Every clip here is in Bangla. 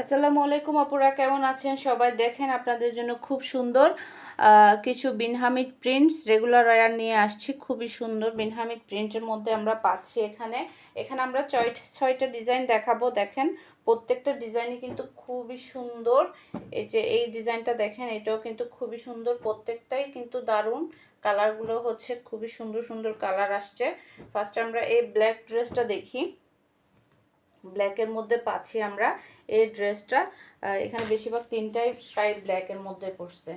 আসসালামু আলাইকুম আপুরা, কেমন আছেন? সবাই দেখেন আপনাদের জন্য খুব সুন্দর কিছু বিনহামিদ প্রিন্টস রেগুলার ওয়ার নিয়ে আসছি, খুবই সুন্দর বিনহামিদ প্রিন্টের মধ্যে আমরা পাচ্ছি এখানে। এখানে আমরা ছয় ছয়টা ডিজাইন দেখাবো, দেখেন। প্রত্যেকটা ডিজাইনই কিন্তু খুবই সুন্দর। এই যে এই ডিজাইনটা দেখেন, এটাও কিন্তু খুবই সুন্দর, প্রত্যেকটাই কিন্তু দারুণ। কালারগুলো হচ্ছে খুবই সুন্দর সুন্দর কালার আসছে। ফার্স্ট আমরা এই ব্ল্যাক ড্রেসটা দেখি। ব্ল্যাকের মধ্যে পাচ্ছি আমরা। এই ড্রেসটা এখানে বেশিরভাগ তিনটাই প্রায় ব্ল্যাকের মধ্যে পড়ছে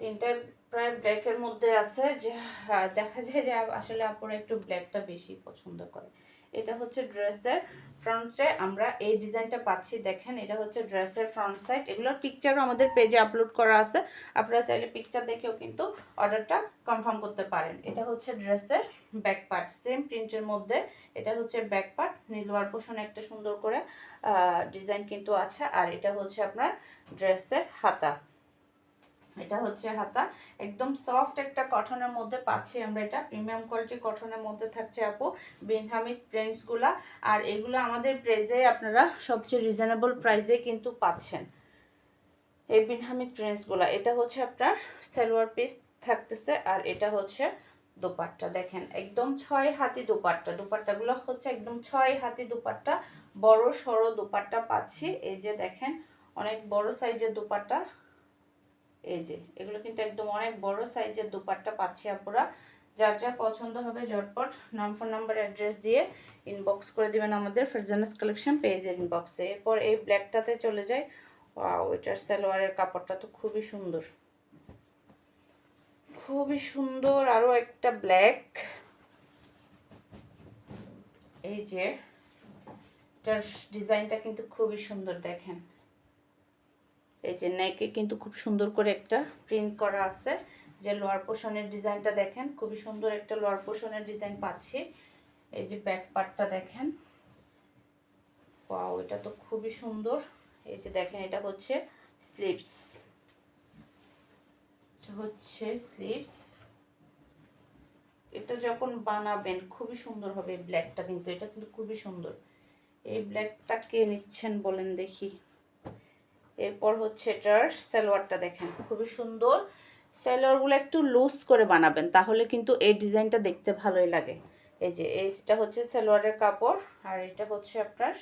তিনটাই প্রায় ব্ল্যাকের মধ্যে আছে যে আহ, দেখা যায় যে আসলে আপনারা একটু ব্ল্যাকটা বেশি পছন্দ করে। এটা হচ্ছে ড্রেসের ফ্রন্টে আমরা এই ডিজাইনটা পাচ্ছি। দেখেন, এটা হচ্ছে ড্রেসের ফ্রন্ট সাইড এগুলোর পিকচারও আমাদের পেজে আপলোড করা আছে। আপনারা চাইলে পিকচার দেখেও কিন্তু অর্ডারটা কনফার্ম করতে পারেন। এটা হচ্ছে ড্রেসের ব্যাক পার্ট সেম প্রিন্টের মধ্যে এটা হচ্ছে ব্যাক পার্ট নীলওয়ার পোষণে একটা সুন্দর করে ডিজাইন কিন্তু আছে। আর এটা হচ্ছে আপনার ড্রেসের হাতা। এটা হচ্ছে হাতা। একদম সফট একটা কটনের মধ্যে পাচ্ছি আমরা এটা। প্রিমিয়াম কোয়ালিটি কটনের মধ্যে থাকছে আপু। বিনহামিদ প্রিন্টসগুলা আর এগুলো আমাদের প্রাইজে আপনারা সবচেয়ে রিজনেবল প্রাইসে কিন্তু পাচ্ছেন। এই বিনহামিদ প্রিন্টসগুলা এটা হচ্ছে আপনার সালোয়ার পিস থাকতেছে। আর এটা হচ্ছে দোপাট্টা। দেখেন, একদম ছয় হাতি দোপাট্টা। দোপাট্টাগুলো হচ্ছে একদম ছয় হাতি দোপাট্টা। বড় সড়ো দোপাট্টা পাচ্ছি। এই যে দেখেন, অনেক বড় সাইজের দোপাট্টা। এই যে, এগুলো কিন্তু একদম অনেক বড় সাইজের দোপাট্টা পাচ্ছি আপুরা। যার যার পছন্দ হবে ঝটপট নাম ফোন নাম্বার অ্যাড্রেস দিয়ে ইনবক্স করে দিবেন আমাদের ফেরজানাস কালেকশন পেজের ইনবক্সে এরপর এই ব্ল্যাকটাতে চলে যায় ওয়াও এটার সালোয়ারের কাপড়টা তো খুবই সুন্দর। খুবই সুন্দর আরও একটা ব্ল্যাক এই যে, এটার ডিজাইনটা কিন্তু খুবই সুন্দর, দেখেন। এই যে নেকে কিন্তু খুব সুন্দর করে একটা প্রিন্ট করা আছে। যে লোয়ার পোর্শনের ডিজাইনটা দেখেন, খুবই সুন্দর একটা লোয়ার পোর্শনের ডিজাইন পাচ্ছি। এই যে ব্যাক পার্টটা দেখেন। এটা তো খুবই সুন্দর। এই যে দেখেন, এটা হচ্ছে স্লিপস হচ্ছে স্লিপস এটা যখন বানাবেন, খুবই সুন্দর হবে ব্ল্যাকটা কিন্তু। এটা কিন্তু খুবই সুন্দর। এই ব্ল্যাকটা কে নিচ্ছেন বলেন দেখি। এরপর হচ্ছে এটার সালোয়ারটা দেখেন, খুবই সুন্দর। সালোয়ারগুলো একটু লুজ করে বানাবেন, তাহলে কিন্তু এই ডিজাইনটা দেখতে ভালোই লাগে। এই যে, এইটা হচ্ছে সালোয়ারের কাপড়, আর এটা হচ্ছে আপনার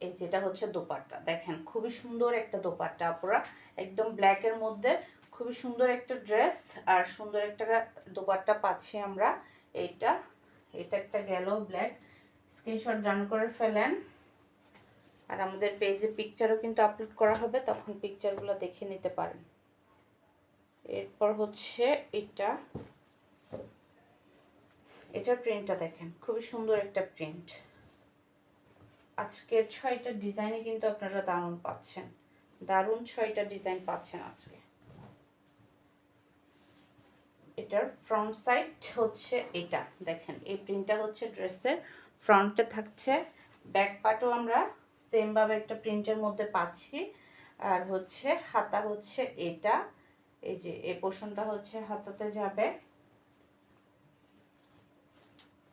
এই যেটা হচ্ছে দোপাট্টা। দেখেন, খুবই সুন্দর একটা দোপাট্টা আপুরা। একদম ব্ল্যাকের মধ্যে। খুবই সুন্দর একটা ড্রেস আর সুন্দর একটা দোপাট্টা পাচ্ছি আমরা। এইটা, এটা একটা গেল ব্ল্যাক স্ক্রিনশট ডান করে ফেলেন। আর আমাদের পেজে পিকচারও কিন্তু আপলোড করা হবে, তখন পিকচারগুলো দেখে নিতে পারেন। এরপর হচ্ছে এটা। এটার প্রিন্টটা দেখেন, খুবই সুন্দর একটা প্রিন্ট আজকের ছয়টা ডিজাইনে কিন্তু আপনারা দারুণ পাচ্ছেন। দারুণ ছয়টা ডিজাইন পাচ্ছেন আজকে। এটার ফ্রন্ট সাইড হচ্ছে এটা। দেখেন, এই প্রিন্টটা হচ্ছে ড্রেসের ফ্রন্টে থাকছে। ব্যাক পার্টও আমরা সেমভাবে একটা প্রিন্টের মধ্যে পাচ্ছি। আর হচ্ছে হাতা হচ্ছে এটা। এই যে, এ পোর্শনটা হচ্ছে হাতাতে যাবে।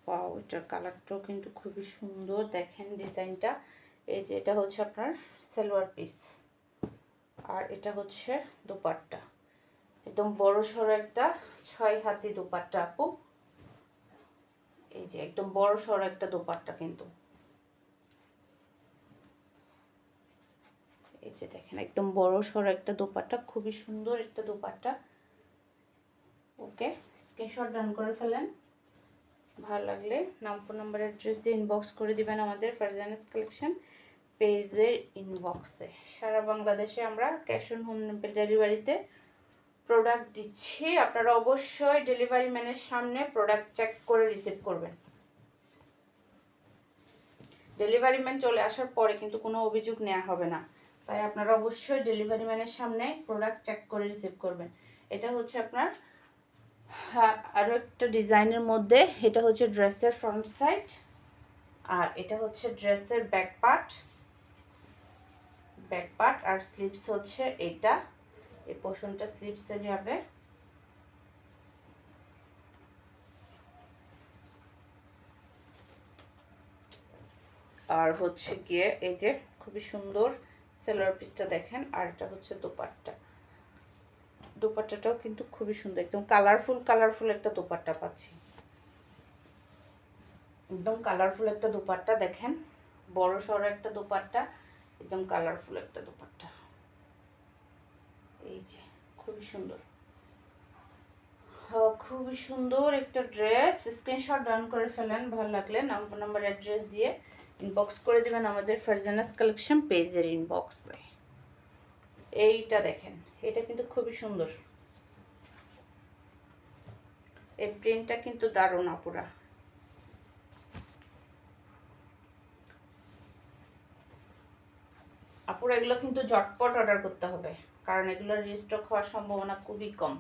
পাও এটার কালারটাও কিন্তু খুবই সুন্দর। দেখেন ডিজাইনটা এই যে, এটা হচ্ছে আপনার সালোয়ার পিস আর এটা হচ্ছে দুপাট্টা। একদম বড় সড়ো একটা ছয় হাতি দুপাট্টা, আপু। এই যে একদম বড় সড়ো একটা দোপাট্টা কিন্তু। এই যে দেখেন, একদম বড় সড়ো একটা দোপাট্টা, খুবই সুন্দর একটা দোপাট্টা। ওকে স্ক্রিনশট ডান করে ফেলেন। ভালো লাগলে নাম ফোন নাম্বার অ্যাড্রেস দিয়ে ইনবক্স করে দিবেন আমাদের ফারজানাস কালেকশন পেজের ইনবক্সে সারা বাংলাদেশে আমরা ক্যাশ অন হোম ডেলিভারিতে প্রোডাক্ট দিচ্ছি, আপনারা অবশ্যই ডেলিভারি ম্যানের সামনে প্রোডাক্ট চেক করে রিসিভ করবেন। ডেলিভারি ম্যান চলে আসার পরে কিন্তু কোনো অভিযোগ নেওয়া হবে না। তাই আপনারা অবশ্যই ডেলিভারি ম্যানের সামনে প্রোডাক্ট চেক করে রিসিভ করবেন। এটা হচ্ছে আপনার হ্যাঁ আরও একটা ডিজাইনের মধ্যে, এটা হচ্ছে ড্রেসের ফ্রন্ট সাইড আর এটা হচ্ছে ড্রেসের ব্যাক পার্ট ব্যাক পার্ট আর স্লিপস হচ্ছে এটা। এই পোর্শনটা স্লিপসে যাবে। আর হচ্ছে গিয়ে এই যে খুবই সুন্দর সেলোয়ার পিসটা দেখেন, আর এটা হচ্ছে দোপাট্টা। দোপাট্টাটাও কিন্তু খুবই সুন্দর, একদম কালারফুল কালারফুল একটা দোপাট্টা পাচ্ছি। একদম কালারফুল একটা দোপাট্টা দেখেন, বড় সড়ো একটা দোপাট্টা, একদম কালারফুল একটা দোপাট্টা এই যে খুবই সুন্দর। আহ, খুবই সুন্দর একটা ড্রেস। স্ক্রিনশট ডাউন করে ফেলেন ভালো লাগলে নাম্বার নাম্বার অ্যাড্রেস দিয়ে ইনবক্স করে দেবেন আমাদের ফারজানাস কালেকশন পেজের ইনবক্সে এইটা দেখেন এটা কিন্তু খুবই সুন্দর। এই প্রিন্টটা কিন্তু দারুণ আপুরা। আপুরা এগুলো কিন্তু ঝটপট অর্ডার করতে হবে। কারণ এগুলোর রিস্টক হওয়ার সম্ভাবনা খুবই কম।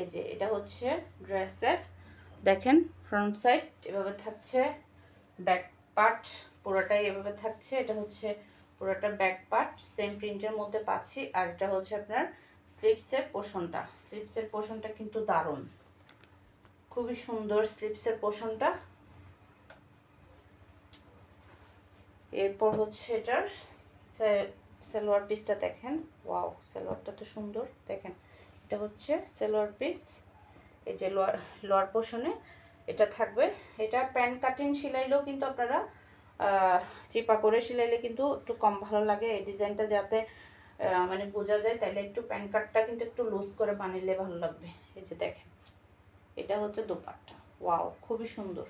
এই যে, এটা হচ্ছে ড্রেসের দেখেন ফ্রন্ট সাইড এভাবে থাকছে ব্যাক পার্ট পুরোটাই এভাবে থাকছে। এটা হচ্ছে পুরোটা ব্যাক পার্ট সেম প্রিন্টের মধ্যে পাচ্ছি। আর এটা হচ্ছে আপনার স্লিপসের পোষণটা। স্লিপসের পোষণটা কিন্তু দারুণ। খুবই সুন্দর স্লিপসের পোষণটা। এরপর হচ্ছে এটার সালোয়ার পিসটা দেখেন। ওয়াও সালোয়ারটা তো সুন্দর। দেখেন, এটা হচ্ছে সালোয়ার পিস এই যে লোয়ার লোয়ার পোর্শনে এটা থাকবে। এটা প্যান্ট কাটিং সেলাইলেও কিন্তু আপনারা চিপা করে সেলাইলে কিন্তু একটু কম ভালো লাগে। এই ডিজাইনটা যাতে মানে বোঝা যায় তাহলে একটু প্যান্ট কাটটা কিন্তু একটু লুজ করে বানাইলে ভালো লাগবে। এই যে দেখেন, এটা হচ্ছে দোপাট্টা। ওয়াও খুবই সুন্দর।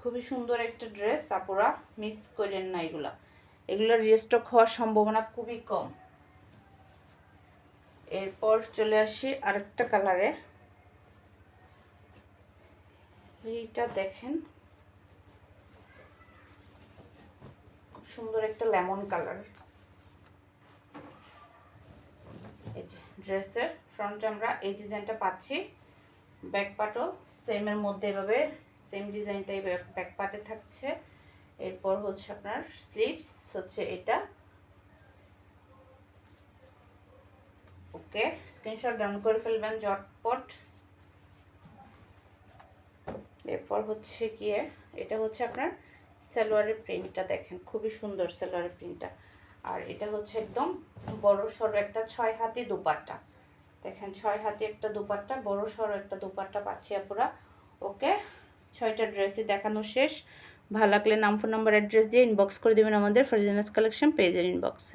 খুবই সুন্দর একটা ড্রেস আপুরা মিস করেন না এগুলা। এগুলোর রিস্টক হওয়ার সম্ভাবনা খুবই কম। এরপর চলে আসি আরেকটা কালারে এইটা দেখেন। খুব সুন্দর একটা লেমন কালার এই ড্রেসের ফ্রন্টে আমরা এই ডিজাইনটা পাচ্ছি। ব্যাক পার্টও সেমের মধ্যে এভাবে সেম ডিজাইনটাই ব্যাক পার্টে থাকছে। এরপর হচ্ছে আপনার স্লিপস হচ্ছে এটা। ওকে স্ক্রিনশট ডাউন করে ফেলবেন জটপট এরপর হচ্ছে গিয়ে এটা হচ্ছে আপনার সালোয়ারের প্রিন্টটা দেখেন, খুবই সুন্দর সালোয়ারের প্রিন্টটা আর এটা হচ্ছে একদম বড় সড়ো একটা ছয় হাতি দুপাট্টা। দেখেন ছয় হাতি একটা দুপাট্টা, বড় সড়ো একটা দুপাট্টা পাচ্ছি আপুরা। ওকে, ছয়টা ড্রেসই দেখানো শেষ। ভালো লাগলে নাম ফোন নাম্বার, অ্যাড্রেস দিয়ে ইনবক্স করে দেবেন আমাদের ফারজানাস কালেকশন পেজের ইনবক্সে